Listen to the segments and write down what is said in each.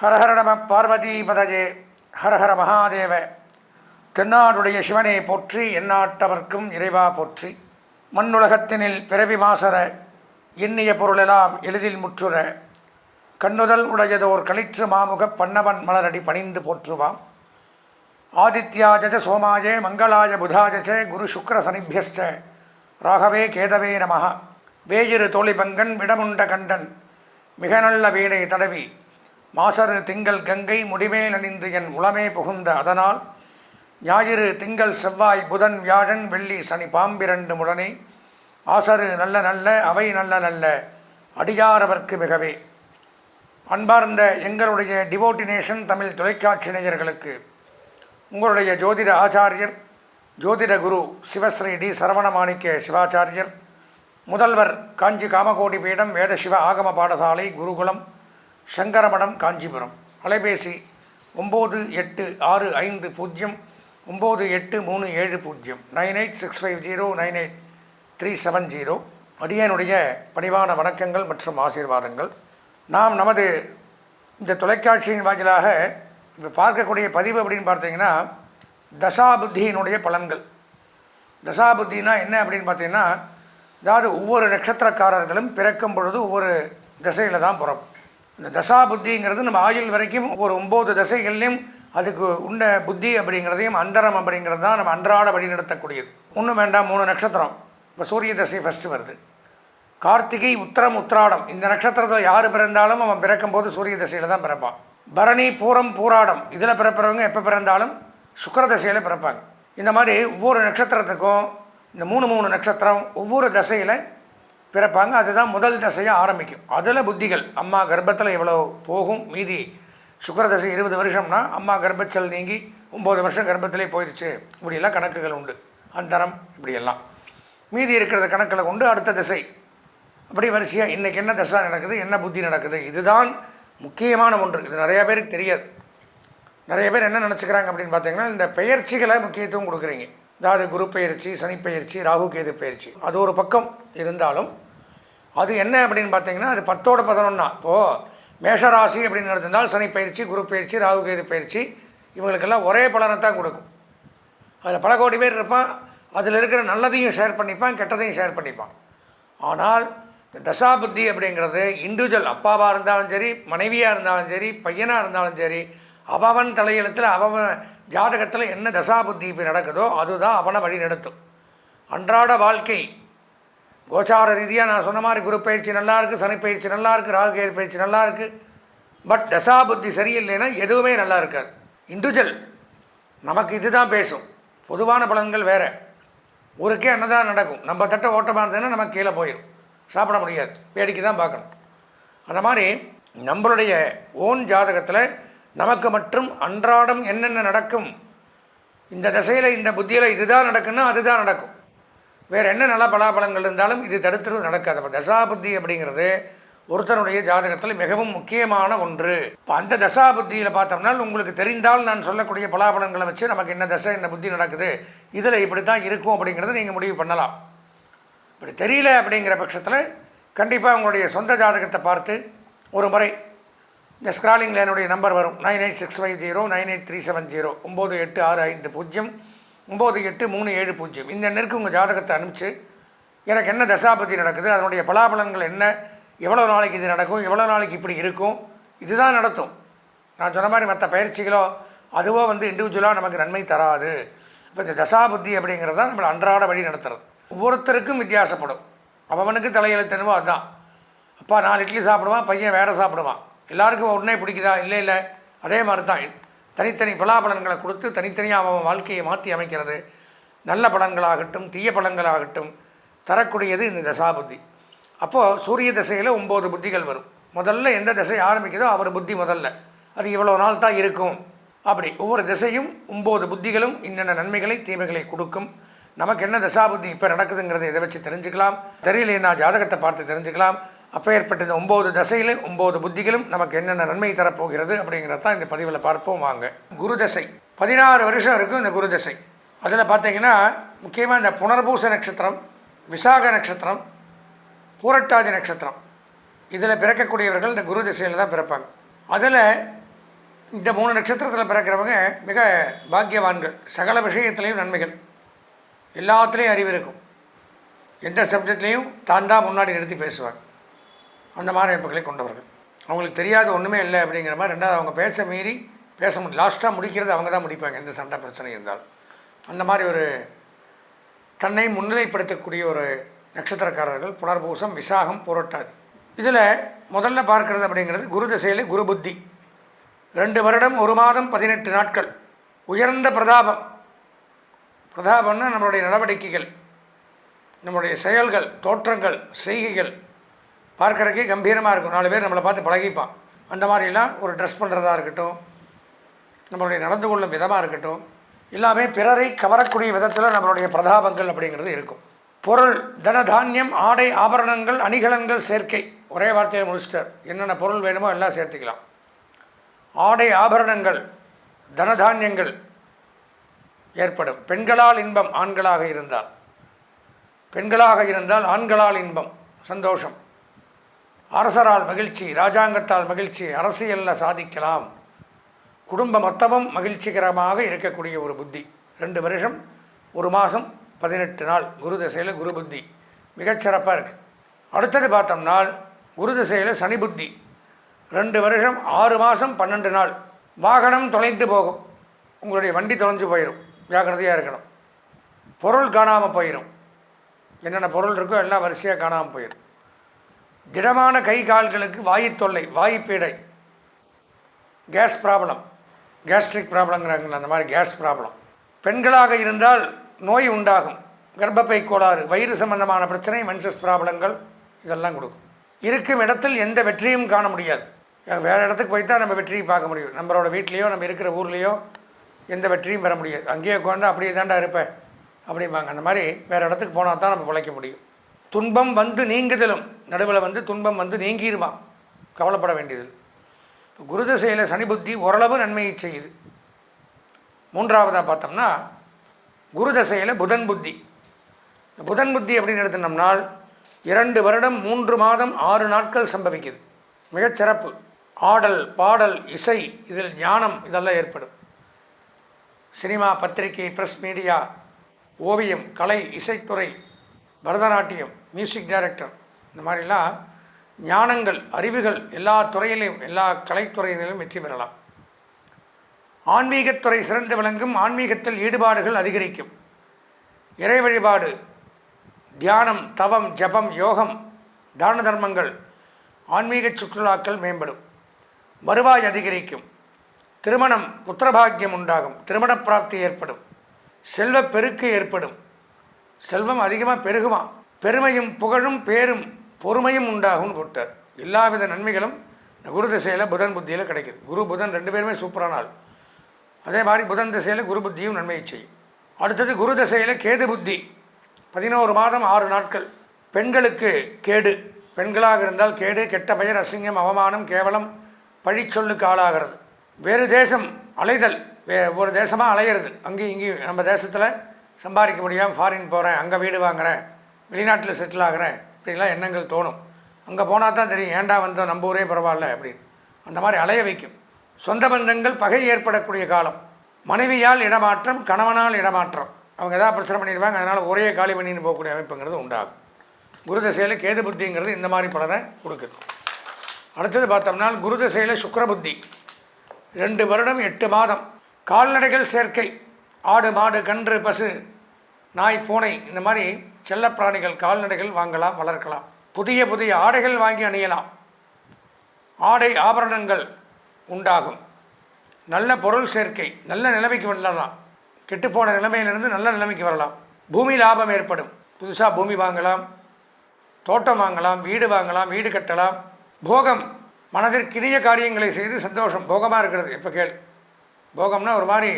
ஹரஹர நம பார்வதி பதஜே. ஹரஹர மகாதேவ. தென்னாடுடைய சிவனை போற்றி எந்நாட்டவர்க்கும் இறைவா போற்றி. மண்ணுலகத்தினில் பிறவி மாசர எண்ணிய பொருளெல்லாம் எளிதில் முற்றுற. கண்ணுதல் உடையதோர் களிற்று மாமுகப் பண்ணவன் மலரடி பணிந்து போற்றுவாம். ஆதித்யாஜ சோமாய மங்களாய புதாஜ குரு சுக்கர சனிபியஸ்ச ராகவே கேதவே நமக வேயிரு தோழிபங்கன் விடமுண்ட கண்டன். மிக நல்ல வீணை தடவி மாசரு திங்கள் கங்கை முடிமேல் அணிந்து என் உளமே புகுந்த அதனால் ஞாயிறு திங்கள் செவ்வாய் புதன் வியாழன் வெள்ளி சனி பாம்பிரண்டு முடனே ஆசரு நல்ல நல்ல அவை நல்ல நல்ல அடியாரவர்க்கு மிகவே. அன்பார்ந்த எங்களுடைய டிவோட்டினேஷன் தமிழ் தொலைக்காட்சி நேயர்களுக்கு உங்களுடைய ஜோதிட ஆச்சாரியர் ஜோதிட குரு சிவஸ்ரீ டி சரவணமாணிக்க சிவாச்சாரியர் முதல்வர் காஞ்சி காமகோடி பீடம் வேத சிவ ஆகம பாடசாலை குருகுலம் சங்கரமடம் காஞ்சிபுரம். அலைபேசி ஒம்பது எட்டு ஆறு ஐந்து பூஜ்ஜியம் ஒம்பது எட்டு மூணு ஏழு பூஜ்ஜியம். Nine eight six five zero nine eight three seven zero. அடியனுடைய பணிவான வணக்கங்கள் மற்றும் ஆசீர்வாதங்கள். நாம் நமது இந்த தொலைக்காட்சியின் வாயிலாக இப்போ பார்க்கக்கூடிய பதிவு அப்படின்னு பார்த்தீங்கன்னா தசாபுத்தியினுடைய பலன்கள். தசாபுத்தினா என்ன அப்படின்னு பார்த்தீங்கன்னா அதாவது ஒவ்வொரு நட்சத்திரக்காரர்களும் பிறக்கும் பொழுது ஒவ்வொரு திசையில் தான் பிறக்கும். இந்த தசா புத்திங்கிறது நம்ம ஆயுள் வரைக்கும் ஒரு ஒம்பது தசைகள்லையும் அதுக்கு உண்ட புத்தி அப்படிங்கிறதையும் அந்தரம் அப்படிங்கிறது தான் நம்ம அன்றாட வழிநடத்தக்கூடியது. ஒன்றும் வேண்டாம் மூணு நட்சத்திரம். இப்போ சூரிய தசை ஃபஸ்ட்டு வருது. கார்த்திகை உத்தரம் உத்ராடம் இந்த நட்சத்திரத்தில் யார் பிறந்தாலும் அவன் பிறக்கும்போது சூரிய தசையில் தான் பிறப்பான். பரணி பூரம் பூராடம். இதில் பிறப்புறவங்க எப்போ பிறந்தாலும் சுக்கர தசையில் பிறப்பாங்க. இந்த மாதிரி ஒவ்வொரு நட்சத்திரத்துக்கும் இந்த மூணு மூணு நட்சத்திரம் ஒவ்வொரு தசையில் பிறப்பாங்க அதுதான் முதல் தசையாக ஆரம்பிக்கும். அதில் புத்திகள். அம்மா கர்ப்பத்தில் எவ்வளோ போகும் மீதி சுக்கர தசை இருபது வருஷம்னா அம்மா கர்ப்பச்சல் நீங்கி ஒம்பது வருஷம் கர்ப்பத்திலே போயிடுச்சு. இப்படியெல்லாம் கணக்குகள் உண்டு. அந்தரம் இப்படியெல்லாம். மீதி இருக்கிறத கணக்கில் கொண்டு அடுத்த திசை. அப்படி வரிசையாக இன்றைக்கி என்ன தசா நடக்குது என்ன புத்தி நடக்குது? இதுதான் முக்கியமான ஒன்று. இது நிறையா பேருக்கு தெரியாது. நிறைய பேர் என்ன நினச்சிக்கிறாங்க அப்படின்னு பார்த்தீங்கன்னா இந்த பெயர்ச்சிகளை முக்கியத்துவம் கொடுக்குறீங்க. அதாவது குரு பயிற்சி சனிப்பயிற்சி ராகு கேது பயிற்சி. அது ஒரு பக்கம் இருந்தாலும் அது என்ன அப்படின்னு பார்த்தீங்கன்னா அது பத்தோட பதினொன்னா. இப்போது மேஷராசி அப்படின்னு இருந்தால் சனி பயிற்சி குரு பயிற்சி ராகு கேது பயிற்சி இவங்களுக்கெல்லாம் ஒரே பலனை தான் கொடுக்கும். அதில் பல கோடி பேர் இருப்பான் அதில் இருக்கிற நல்லதையும் ஷேர் பண்ணிப்பான் கெட்டதையும் ஷேர் பண்ணிப்பான். ஆனால் இந்த தசாபுத்தி அப்படிங்கிறது இண்டிவிஜுவல் அப்பாவாக இருந்தாலும் சரி மனைவியாக இருந்தாலும் சரி பையனாக இருந்தாலும் சரி அவன் தலையெழுத்தில் அவன் ஜாதகத்தில் என்ன தசாபுத்தி இப்போ நடக்குதோ அதுதான் அவனை வழி நடத்தும் அன்றாட வாழ்க்கை. கோச்சார ரீதியாக நான் சொன்ன மாதிரி குரு பயிற்சி நல்லா இருக்குது சனி பயிற்சி நல்லா இருக்குது ராகுகேது பயிற்சி நல்லா இருக்குது பட் தசாபுத்தி சரியில்லைன்னா எதுவுமே நல்லா இருக்காது. இண்டிவிஜுவல் நமக்கு இதுதான் பேசும். பொதுவான பலன்கள் வேறு. ஊருக்கே என்னதான் நடக்கும். நம்ம தட்டை ஓட்டமாக இருந்ததுன்னா நமக்கு கீழே போயிடும் சாப்பிட முடியாது. வேடிக்கை தான் பார்க்கணும். அந்த மாதிரி நம்மளுடைய ஓன் ஜாதகத்தில் நமக்கு மற்றும் அன்றாடம் என்னென்ன நடக்கும்? இந்த திசையில் இந்த புத்தியில் இதுதான் நடக்குன்னா அதுதான் நடக்கும். வேறு என்ன நல்ல பலாபலங்கள் இருந்தாலும் இது தடுத்துறது நடக்காது. அப்போ தசாபுத்தி அப்படிங்கிறது ஒருத்தனுடைய ஜாதகத்தில் மிகவும் முக்கியமான ஒன்று. இப்போ அந்த தசாபுத்தியில் பார்த்தோம்னா உங்களுக்கு தெரிந்தால் நான் சொல்லக்கூடிய பலாபலங்களை வச்சு நமக்கு என்ன தசை என்ன புத்தி நடக்குது இதில் இப்படி தான் இருக்கும் அப்படிங்கிறத நீங்கள் முடிவு பண்ணலாம். இப்படி தெரியல அப்படிங்கிற பட்சத்தில் கண்டிப்பாக உங்களுடைய சொந்த ஜாதகத்தை பார்த்து ஒரு முறை இந்த ஸ்க்ராலிங்கில் என்னுடைய நம்பர் வரும். Nine eight six five zero nine eight three seven zero ஒம்பது எட்டு ஆறு ஐந்து பூஜ்ஜியம் ஒம்பது எட்டு மூணு ஏழு பூஜ்ஜியம். இந்த எண்ணிற்கு உங்கள் ஜாதகத்தை அனுப்பிச்சு எனக்கு என்ன தசாபதி நடக்குது அதனுடைய பலாபலங்கள் என்ன எவ்வளோ நாளைக்கு இது நடக்கும் எவ்வளோ நாளைக்கு இப்படி இருக்கும் இதுதான் நடத்தும். நான் சொன்ன மாதிரி மற்ற பயிற்சிகளோ அதுவோ வந்து இண்டிவிஜுவலாக நமக்கு நன்மை தராது. இப்போ இந்த தசாபுத்தி அப்படிங்கிறது தான் நம்மளை அன்றாட வழி நடத்துறது. ஒவ்வொருத்தருக்கும் வித்தியாசப்படும். அவனுக்கு தலையெழுத்தனவோ அதுதான். அப்பா நாலு இட்லி சாப்பிடுவான் பையன் வேறு சாப்பிடுவான். எல்லாருக்கும் உடனே பிடிக்குதா? இல்லை இல்லை. அதே மாதிரி தான் தனித்தனி பலாபலன்களை கொடுத்து தனித்தனியாக அவன் வாழ்க்கையை மாற்றி அமைக்கிறது. நல்ல பலன்களாகட்டும் தீய பலன்களாகட்டும் தரக்கூடியது இந்த தசாபுத்தி. அப்போது சூரிய திசையில் ஒம்பது புத்திகள் வரும். முதல்ல எந்த திசை ஆரம்பிக்குதோ அவர் புத்தி முதல்ல. அது இவ்வளோ நாள் தான் இருக்கும். அப்படி ஒவ்வொரு திசையும் ஒம்பது புத்திகளும் இன்னென்ன நன்மைகளை தீமைகளை கொடுக்கும். நமக்கு என்ன தசாபுத்தி இப்போ நடக்குதுங்கிறத இதை வச்சு தெரிஞ்சுக்கலாம்? தெரியலைன்னா ஜாதகத்தை பார்த்து தெரிஞ்சுக்கலாம். அப்போ இந்த ஒம்பது தசையில் ஒம்பது புத்திகளும் நமக்கு என்னென்ன நன்மை தரப்போகிறது அப்படிங்கிறத தான் இந்த பதிவில் பார்ப்போம் வாங்க. குரு தசை பதினாறு வருஷம் இருக்கும் இந்த குரு தசை அதில் பார்த்தீங்கன்னா முக்கியமாக இந்த புனர்பூச நட்சத்திரம் விசாக நட்சத்திரம் பூரட்டாதி நட்சத்திரம். இதில் பிறக்கக்கூடியவர்கள் இந்த குரு திசையில் தான் பிறப்பாங்க. அதில் இந்த மூணு நட்சத்திரத்தில் பிறக்கிறவங்க மிக பாக்கியவான்கள். சகல விஷயத்துலேயும் நன்மைகள். எல்லாத்துலேயும் அறிவு இருக்கும். எந்த சப்ஜெக்ட்லேயும் தான் தான் முன்னாடி நிறுத்தி பேசுவாங்க. அந்த மாதிரி அமைப்புகளை கொண்டவர்கள் அவங்களுக்கு தெரியாத ஒன்றுமே இல்லை அப்படிங்கிற மாதிரி ரெண்டாவது அவங்க பேச மீறி பேச முடியும் லாஸ்ட்டாக முடிக்கிறது அவங்க தான் முடிப்பாங்க எந்த சண்டை பிரச்சனை இருந்தாலும். அந்த மாதிரி ஒரு தன்னை முன்னிலைப்படுத்தக்கூடிய ஒரு நட்சத்திரக்காரர்கள் புனர்பூசம் விசாகம் புரட்டாது இதில் முதல்ல பார்க்கறது அப்படிங்கிறது குரு திசையில் குரு புத்தி. ரெண்டு வருடம் ஒரு மாதம் பதினெட்டு நாட்கள். உயர்ந்த பிரதாபம். பிரதாபம்னா நம்மளுடைய நடவடிக்கைகள் நம்மளுடைய செயல்கள் தோற்றங்கள் செய்கைகள் பார்க்குறக்கே கம்பீரமாக இருக்கும். நாலு பேர் நம்மளை பார்த்து பழகிப்பான். அந்த மாதிரிலாம் ஒரு ட்ரெஸ் பண்ணுறதா இருக்கட்டும் நம்மளுடைய நடந்து கொள்ளும் விதமாக இருக்கட்டும் எல்லாமே பிறரை கவரக்கூடிய விதத்தில் நம்மளுடைய பிரதாபங்கள் அப்படிங்கிறது இருக்கும். பொருள் தனதானியம் ஆடை ஆபரணங்கள் அணிகலன்கள் சேர்க்கை ஒரே வார்த்தையில் முடிச்சிட்டார். என்னென்ன பொருள் வேணுமோ எல்லாம் சேர்த்துக்கலாம். ஆடை ஆபரணங்கள் தனதானியங்கள் ஏற்படும். பெண்களால் இன்பம் ஆண்களாக இருந்தால். பெண்களாக இருந்தால் ஆண்களால் இன்பம். சந்தோஷம். அரசரால் மகிழ்ச்சி ராஜாங்கத்தால் மகிழ்ச்சி அரசியலில் சாதிக்கலாம். குடும்பம் மொத்தமும் மகிழ்ச்சிகரமாக இருக்கக்கூடிய ஒரு புத்தி. ரெண்டு வருஷம் ஒரு மாதம் பதினெட்டு நாள் குரு திசையில் குரு புத்தி. மிகச்சிறப்பாக இருக்குது அடுத்தது பார்த்தோம்னால் குரு திசையில் சனி புத்தி. ரெண்டு வருஷம் ஆறு மாதம் பன்னெண்டு நாள். வாகனம் தொலைந்து போகும். உங்களுடைய வண்டி தொலைஞ்சு போயிடும் ஜாக்கிரதையாக இருக்கணும். பொருள் காணாமல் போயிடும் என்னென்ன பொருள் இருக்கோ எல்லாம் வரிசையாக காணாமல் போயிடும் திடமான கை கால்களுக்கு வாயு தொல்லை வாயு கேஸ் ப்ராப்ளம் கேஸ்ட்ரிக் ப்ராப்ளங்கிறாங்களா அந்த மாதிரி கேஸ் ப்ராப்ளம் பெண்களாக இருந்தால் நோய் உண்டாகும். கர்ப்பப்பை கோளாறு வயிறு சம்பந்தமான பிரச்சனை மென்சஸ் ப்ராப்ளங்கள் இதெல்லாம் கொடுக்கும். இருக்கும் இடத்தில் எந்த வெற்றியும் காண முடியாது. வேறு இடத்துக்கு போய் தான் நம்ம வெற்றியை பார்க்க முடியும். நம்மளோட வீட்லேயோ நம்ம இருக்கிற ஊர்லேயோ எந்த வெற்றியும் பெற முடியாது. அங்கேயே உட்காந்து அப்படியே தாண்டா இருப்பேன் அப்படிம்பாங்க. அந்த மாதிரி வேறு இடத்துக்கு போனால் தான் நம்ம பிழைக்க முடியும். துன்பம் வந்து நீங்குதலும். நடுவில் வந்து துன்பம் வந்து நீங்கிடுவான் கவலைப்பட வேண்டியது இப்போ குரு திசையில் சனி புத்தி ஓரளவு நன்மையை செய்யுது. மூன்றாவதாக பார்த்தோம்னா குரு தசையில் புதன் புத்தி. இந்த புதன் புத்தி அப்படின்னு எடுத்துனோம்னால் இரண்டு வருடம் மூன்று மாதம் ஆறு நாட்கள் சம்பவிக்குது. மிகச்சிறப்பு ஆடல் பாடல் இசை இதில் ஞானம் இதெல்லாம் ஏற்படும். சினிமா பத்திரிகை ப்ரெஸ் மீடியா ஓவியம் கலை இசைத்துறை பரதநாட்டியம் மியூசிக் டைரக்டர் இந்த மாதிரிலாம் ஞானங்கள் அறிவுகள் எல்லா துறையிலையும் எல்லா கலைத்துறையிலும் வெற்றி பெறலாம். ஆன்மீகத்துறை சிறந்து விளங்கும் ஆன்மீகத்தில் ஈடுபாடுகள் அதிகரிக்கும். இறை வழிபாடு தியானம் தவம் ஜபம் யோகம் தான தர்மங்கள் ஆன்மீக சுற்றுலாக்கள் மேம்படும். வருவாய் அதிகரிக்கும். திருமணம் புத்திரபாக்கியம் உண்டாகும். திருமண பிராப்தி ஏற்படும். செல்வ பெருக்கு ஏற்படும். செல்வம் அதிகமாக பெருகுமா? பெருமையும் புகழும் பேரும் பொறுமையும் உண்டாகும்னு போட்டார். எல்லாவித நன்மைகளும் குரு திசையில் புதன் புத்தியில் கிடைக்குது. குரு புதன் ரெண்டு பேருமே சூப்பரான ஆள். அதே மாதிரி புதன் திசையில் குரு புத்தியும் நன்மையை செய்யும். அடுத்தது குரு திசையில் கேது புத்தி. பதினோரு மாதம் ஆறு நாட்கள். பெண்களுக்கு கேடு. பெண்களாக இருந்தால் கேடு கெட்ட பெயர் அசிங்கம் அவமானம் கேவலம் பழிச்சொல்லுக்கு ஆளாகிறது. வேறு தேசம் அலைதல். வே ஒரு தேசமாக அலையிறது. அங்கேயும் இங்கேயும் நம்ம தேசத்தில் சம்பாதிக்க முடியாமல் ஃபாரின் போகிறேன் அங்கே வீடு வாங்குகிறேன் வெளிநாட்டில் செட்டில் ஆகிறேன். இப்படிலாம் எண்ணங்கள் தோணும். அங்கே போனால் தான் தெரியும் ஏன்டா வந்தோம் நம்ம ஊரே பரவாயில்ல அப்படின்னு. அந்த மாதிரி அலைய வைக்கும். சொந்த பந்தங்கள் பகை ஏற்படக்கூடிய காலம். மனைவியால் இடமாற்றம் கணவனால் இடமாற்றம். அவங்க எதாவது பிரச்சனை பண்ணிடுவாங்க அதனால் ஒரே காலி பண்ணின்னு போகக்கூடிய அமைப்புங்கிறது உண்டாகும். குரு தசையில் கேது புத்திங்கிறது இந்த மாதிரி பலனை கொடுக்குது. அடுத்தது பார்த்தோம்னா குரு தசையில் சுக்கர புத்தி. ரெண்டு வருடம் எட்டு மாதம். கால்நடைகள் சேர்க்கை. ஆடு மாடு கன்று பசு நாய் பூனை இந்த மாதிரி செல்லப்பிராணிகள் கால்நடைகள் வாங்கலாம் வளர்க்கலாம். புதிய புதிய ஆடைகள் வாங்கி அணியலாம். ஆடை ஆபரணங்கள் உண்டாகும். நல்ல பொருள் சேர்க்கை நல்ல நிலைமைக்கு வரலாம். கெட்டுப்போன நிலைமையிலிருந்து நல்ல நிலைமைக்கு வரலாம். பூமி லாபம் ஏற்படும். புதுசாக பூமி வாங்கலாம் தோட்டம் வாங்கலாம் வீடு வாங்கலாம் வீடு கட்டலாம். போகம் மனதிற்கினிய காரியங்களை செய்து சந்தோஷம். போகமாக இருக்கிறது இப்போ கேள். போகம்னா ஒரு மாதிரி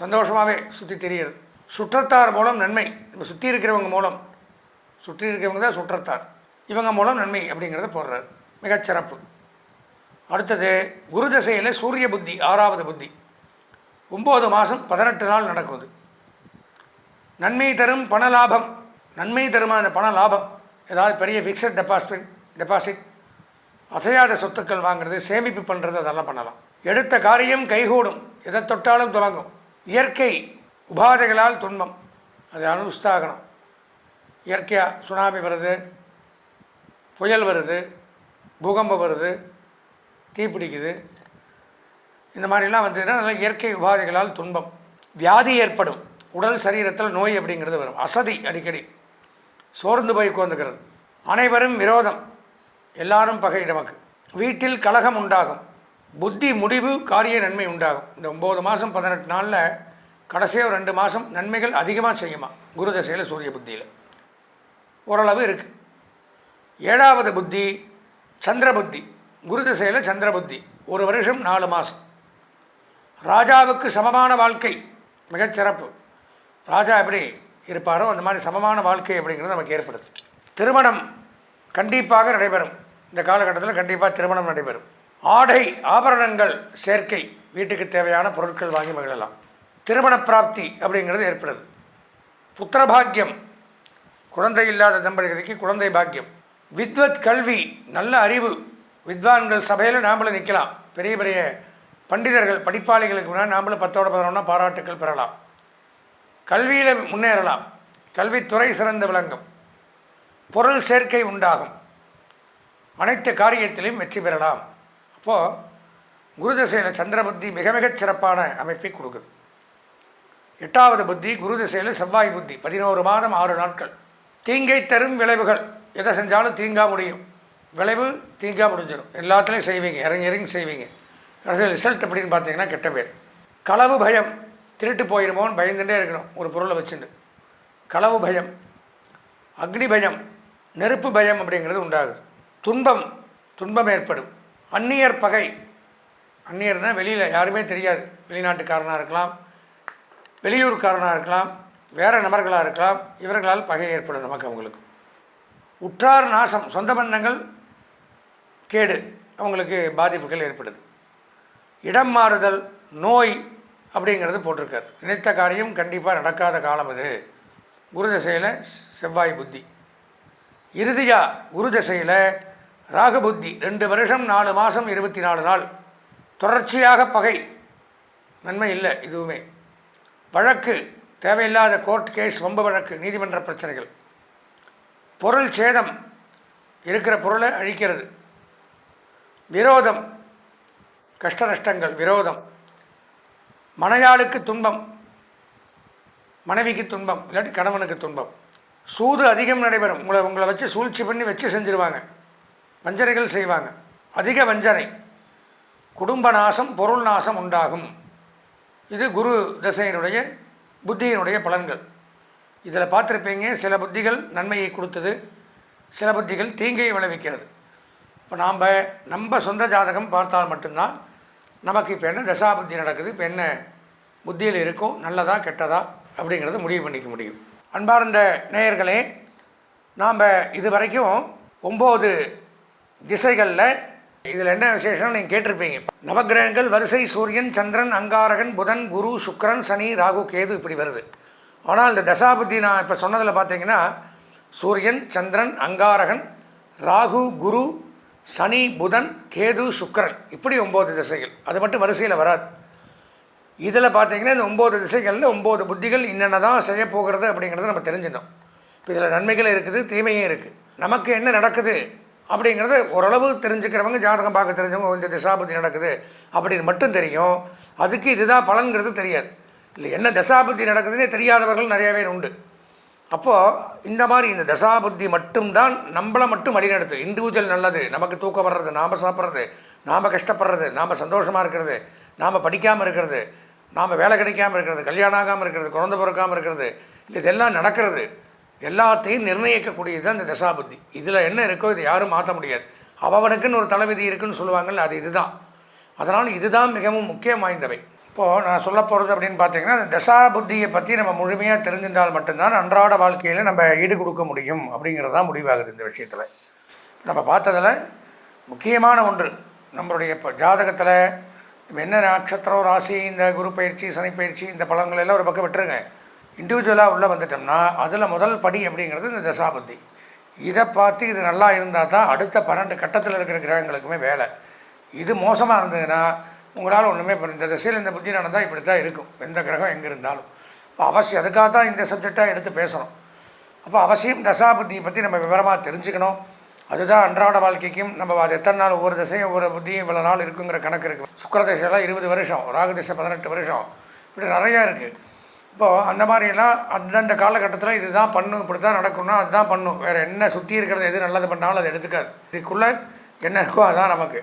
சந்தோஷமாகவே சுற்றி தெரிகிறது சுற்றத்தார் மூலம் நன்மை. நம்ம சுற்றி இருக்கிறவங்க மூலம். சுற்றி இருக்கிறவங்க தான் சுற்றத்தார். இவங்க மூலம் நன்மை அப்படிங்கிறத போடுறார். மிகச்சிறப்பு அடுத்தது குரு தசையில் சூரிய புத்தி ஆறாவது புத்தி. ஒம்பது மாதம் பதினெட்டு நாள் நடக்குது. நன்மை தரும் பண லாபம். நன்மை தருமா அந்த பண லாபம்? ஏதாவது பெரிய ஃபிக்ஸட் டெபாசிட் டெபாசிட் அசையாத சொத்துக்கள் வாங்குறது சேமிப்பு பண்ணுறது அதெல்லாம் பண்ணலாம். எடுத்த காரியம் கைகூடும். எதை தொட்டாலும் தொடங்கும் இயற்கை உபாதைகளால் துன்பம். அதை அனுஷ்டாகணும் இயற்கையாக சுனாமி வருது புயல் வருது பூகம்பம் வருது தீ பிடிக்குது. இந்த மாதிரிலாம் வந்ததுன்னா நல்லா இயற்கை உபாதைகளால் துன்பம். வியாதி ஏற்படும். உடல் சரீரத்தில் நோய் அப்படிங்கிறது வரும். அசதி அடிக்கடி. சோர்ந்து போய் உட்காந்துக்கிறது அனைவரும் விரோதம். எல்லாரும் பகை நமக்கு. வீட்டில் கலகம் உண்டாகும். புத்தி முடிவு காரிய நன்மை உண்டாகும். இந்த ஒம்பது மாதம் பதினெட்டு நாளில் கடைசியாக ஒரு ரெண்டு மாதம் நன்மைகள் அதிகமாக செய்யுமா? குரு தசையில் சூரிய புத்தியில். ஓரளவு இருக்குது ஏழாவது புத்தி சந்திர புத்தி. குரு திசையில் சந்திர புத்தி. ஒரு வருஷம் நாலு மாதம் ராஜாவுக்கு சமமான வாழ்க்கை மிகச்சிறப்பு ராஜா எப்படி இருப்பாரோ அந்த மாதிரி சமமான வாழ்க்கை அப்படிங்கிறது நமக்கு ஏற்படுது. திருமணம் கண்டிப்பாக நடைபெறும். இந்த காலகட்டத்தில் கண்டிப்பாக திருமணம் நடைபெறும். ஆடை ஆபரணங்கள் சேர்க்கை வீட்டுக்கு தேவையான பொருட்கள் வாங்கி மகிழலாம். திருமண பிராப்தி அப்படிங்கிறது ஏற்படுது. புத்திரபாக்கியம் குழந்தை இல்லாத தம்பதிகளுக்கு குழந்தை பாக்கியம். வித்வத் கல்வி நல்ல அறிவு. வித்வான்கள் சபையில் நாமளும் நிற்கலாம் பெரிய பெரிய பண்டிதர்கள் படிப்பாளிகளுக்கு முன்னாடி நாமளும் பத்தோட பதினொன்றா பாராட்டுக்கள் பெறலாம். கல்வியில் முன்னேறலாம். கல்வித்துறை சிறந்து விளங்கும். பொருள் சேர்க்கை உண்டாகும். அனைத்து காரியத்திலையும் வெற்றி பெறலாம். அப்போது குருதசையில் சந்திரபுத்தி மிக மிகச் சிறப்பான அமைப்பை கொடுக்குது. எட்டாவது புத்தி குரு திசையில் செவ்வாய் புத்தி பதினோரு மாதம் ஆறு நாட்கள். தீங்கை தரும் விளைவுகள் எதை செஞ்சாலும் தீங்கா முடியும். விளைவு தீங்கா முடிஞ்சிடும் எல்லாத்துலேயும் செய்வீங்க இறங்கி இறங்கி செய்வீங்க. கடைசியில் ரிசல்ட் அப்படின்னு பார்த்தீங்கன்னா கெட்ட பேர். களவு பயம் திருட்டு போயிருமோன்னு பயந்துட்டே இருக்கணும் ஒரு பொருளை வச்சுட்டு. களவு பயம் அக்னி பயம் நெருப்பு பயம் அப்படிங்கிறது உண்டாகுது. துன்பம் துன்பம் ஏற்படும். அந்நியர் பகை. அந்நியர்னால் வெளியில் யாருமே தெரியாது. வெளிநாட்டுக்காரனாக இருக்கலாம் வெளியூர்காரனாக இருக்கலாம் வேறு நபர்களாக இருக்கலாம் இவர்களால் பகை ஏற்படும் நமக்கு அவங்களுக்கு. உற்றார் நாசம் சொந்த பந்தங்கள் கேடு அவங்களுக்கு பாதிப்புகள் ஏற்படுது. இடம் மாறுதல் நோய் அப்படிங்கிறது போட்டிருக்கார். நினைத்த காரியம் கண்டிப்பாக நடக்காத காலம் அது. குரு தசையில் செவ்வாய் புத்தி. இறுதியாக குரு தசையில் ராகு புத்தி. ரெண்டு வருஷம் நாலு மாதம் இருபத்தி நாலு நாள். தொடர்ச்சியாக பகை. நன்மை இல்லை இதுவுமே வழக்கு தேவையில்லாத கோர்ட் கேஸ் வம்பு வழக்கு நீதிமன்ற பிரச்சனைகள். பொருள் சேதம் இருக்கிற பொருளை அழிக்கிறது. விரோதம் கஷ்ட நஷ்டங்கள் விரோதம். மனையாளுக்கு துன்பம் மனைவிக்கு துன்பம் இல்லாட்டி கணவனுக்கு துன்பம். சூது அதிகம் நடைபெறும். உங்களை உங்களை வச்சு சூழ்ச்சி பண்ணி வச்சு செஞ்சுருவாங்க. வஞ்சனைகள் செய்வாங்க. அதிக வஞ்சனை. குடும்ப நாசம் பொருள் நாசம் உண்டாகும். இது குரு தசையினுடைய புத்தியினுடைய பலன்கள். இதில் பார்த்துருப்பீங்க சில புத்திகள் நன்மையை கொடுத்தது சில புத்திகள் தீங்கையை விளைவிக்கிறது. இப்போ நாம் நம்ம சொந்த ஜாதகம் பார்த்தால் மட்டும்தான் நமக்கு இப்போ என்ன தசாபுத்தி நடக்குது இப்போ என்ன புத்தியில் இருக்கும் நல்லதா கெட்டதா அப்படிங்கிறத முடிவு பண்ணிக்க முடியும். அன்பார்ந்த நேயர்களே நாம் இது வரைக்கும் ஒம்பது திசைகளில் இதில் என்ன விசேஷம்னு நீங்கள் கேட்டிருப்பீங்க. நவக்கிரகங்கள் வரிசை சூரியன் சந்திரன் அங்காரகன் புதன் குரு சுக்கரன் சனி ராகு கேது இப்படி வருது. ஆனால் இந்த தசாபுத்தி நான் இப்போ சொன்னதில் பார்த்தீங்கன்னா சூரியன் சந்திரன் அங்காரகன் ராகு குரு சனி புதன் கேது சுக்கரன் இப்படி ஒம்பது திசைகள். அது மட்டும் வரிசையில் வராது. இதில் பார்த்தீங்கன்னா இந்த ஒம்பது திசைகளில் ஒம்பது புத்திகள் என்னென்ன தான் செய்ய போகிறது அப்படிங்கிறத நம்ம தெரிஞ்சிடணும். இப்போ இதில் நன்மைகள் இருக்குது தீமையும் இருக்குது நமக்கு என்ன நடக்குது? அப்படிங்கிறது ஓரளவு தெரிஞ்சுக்கிறவங்க ஜாதகம் பார்க்க தெரிஞ்சவங்க கொஞ்சம் இந்த நடக்குது அப்படின்னு மட்டும் தெரியும். அதுக்கு இதுதான் பலன்கிறது தெரியாது. இல்லை என்ன தசாபுத்தி நடக்குதுன்னே தெரியாதவர்கள் நிறைய பேர் உண்டு. அப்போது இந்த மாதிரி இந்த தசாபுத்தி மட்டும்தான் நம்மளை மட்டும் வழிநடத்து இண்டிவிஜுவல் நல்லது நமக்கு தூக்கம் வர்றது நாம் சாப்பிட்றது நாம் கஷ்டப்படுறது நாம் சந்தோஷமாக இருக்கிறது நாம் படிக்காமல் இருக்கிறது நாம் வேலை கிடைக்காமல் இருக்கிறது கல்யாணம் ஆகாமல் இருக்கிறது குழந்தை பிறக்காமல் இருக்கிறது இல்லை இதெல்லாம் நடக்கிறது. எல்லாத்தையும் நிர்ணயிக்கக்கூடியது தான் இந்த தசாபுத்தி. இதில் என்ன இருக்கோ இதை யாரும் மாற்ற முடியாது. அவனுக்குன்னு ஒரு தலைவிதி இருக்குன்னு சொல்லுவாங்கள்ல அது இதுதான். அதனால் இதுதான் மிகவும் முக்கியம் வாய்ந்தவை. இப்போது நான் சொல்ல போகிறது அப்படின்னு பார்த்தீங்கன்னா அந்த தசா புத்தியை பற்றி நம்ம முழுமையாக தெரிஞ்சிருந்தால் மட்டும்தான் அன்றாட வாழ்க்கையில் நம்ம ஈடு கொடுக்க முடியும் அப்படிங்கிறது தான் முடிவாகுது இந்த விஷயத்தில். நம்ம பார்த்ததில் முக்கியமான ஒன்று நம்மளுடைய இப்போ ஜாதகத்தில் என்ன நட்சத்திரம் ராசி இந்த குரு பயிற்சி சனி பயிற்சி இந்த பழங்கள் எல்லாம் ஒரு பக்கம் விட்டுருங்க. இண்டிவிஜுவலாக உள்ளே வந்துட்டோம்னா அதில் முதல் படி அப்படிங்கிறது இந்த தசாபுத்தி இதை பார்த்து இது நல்லா இருந்தால் தான் அடுத்த பன்னெண்டு கட்டத்தில் இருக்கிற கிரகங்களுக்குமே வேலை. இது மோசமாக இருந்ததுன்னா உங்களால் ஒன்றுமே பண்ண இந்த திசையில் இந்த புத்தி நடந்தால் இப்படி தான் இருக்கும். எந்த கிரகம் எங்கே இருந்தாலும். இப்போ அவசியம் அதுக்காக தான் இந்த சப்ஜெக்டாக எடுத்து பேசணும். அப்போ அவசியம் தசாபுத்தியை பற்றி நம்ம விவரமாக தெரிஞ்சுக்கணும். அதுதான் அன்றாட வாழ்க்கைக்கும் நம்ம அது எத்தனை நாள் ஒவ்வொரு திசையும் ஒவ்வொரு புத்தியும் இவ்வளோ நாள் இருக்குங்கிற கணக்கு இருக்குது சுக்கர திசையெல்லாம் இருபது வருஷம் ராகு திசை பதினெட்டு வருஷம். இப்படி நிறையா இருக்குது இப்போது அந்த மாதிரியெல்லாம் அந்தந்த காலகட்டத்தில் இதுதான் பண்ணும் இப்படி தான் நடக்கணும்னா அதுதான் பண்ணும். வேறு என்ன சுற்றி இருக்கிறது எது நல்லது பண்ணாலும் அதை எடுத்துக்காது. இதுக்குள்ளே என்ன இருக்கோ அதுதான் நமக்கு.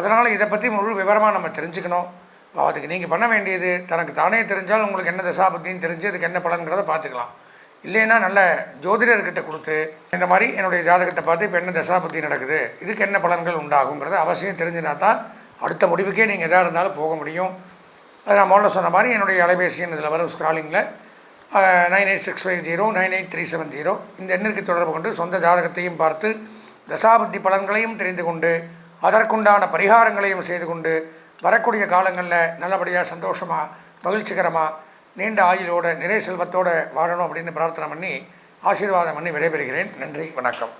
அதனால் இதை பற்றி முழு விவரமாக நம்ம தெரிஞ்சுக்கணும். இப்போ அதுக்கு நீங்கள் பண்ண வேண்டியது தனக்கு தானே தெரிஞ்சால் உங்களுக்கு என்ன தசாபத்தின்னு தெரிஞ்சு அதுக்கு என்ன பலன்கிறத பார்த்துக்கலாம். இல்லைன்னா நல்ல ஜோதிடர்கிட்ட கொடுத்து இந்த மாதிரி என்னுடைய ஜாதகத்தை பார்த்து இப்போ என்ன தசாபத்தி நடக்குது இதுக்கு என்ன பலன்கள் உண்டாகுங்கிறத அவசியம் தெரிஞ்சுனா தான் அடுத்த முடிவுக்கே நீங்கள் எதாக இருந்தாலும் போக முடியும். அது நான் முதல்ல சொன்ன மாதிரி என்னுடைய அலைபேசியின் இதில் வரும் ஸ்க்ராலிங்கில் nine eight six five zero nine eight three seven zero இந்த எண்ணிற்கு தொடர்பு கொண்டு சொந்த ஜாதகத்தையும் பார்த்து தசாபுத்தி பலன்களையும் தெரிந்து கொண்டு அதற்குண்டான பரிகாரங்களையும் செய்து கொண்டு வரக்கூடிய காலங்களில் நல்லபடியாக சந்தோஷமாக மகிழ்ச்சிகரமாக நீண்ட ஆயுளோட நிறை செல்வத்தோடு வாழணும் அப்படின்னு பிரார்த்தனை பண்ணி ஆசீர்வாதம் பண்ணி விடைபெறுகிறேன். நன்றி வணக்கம்.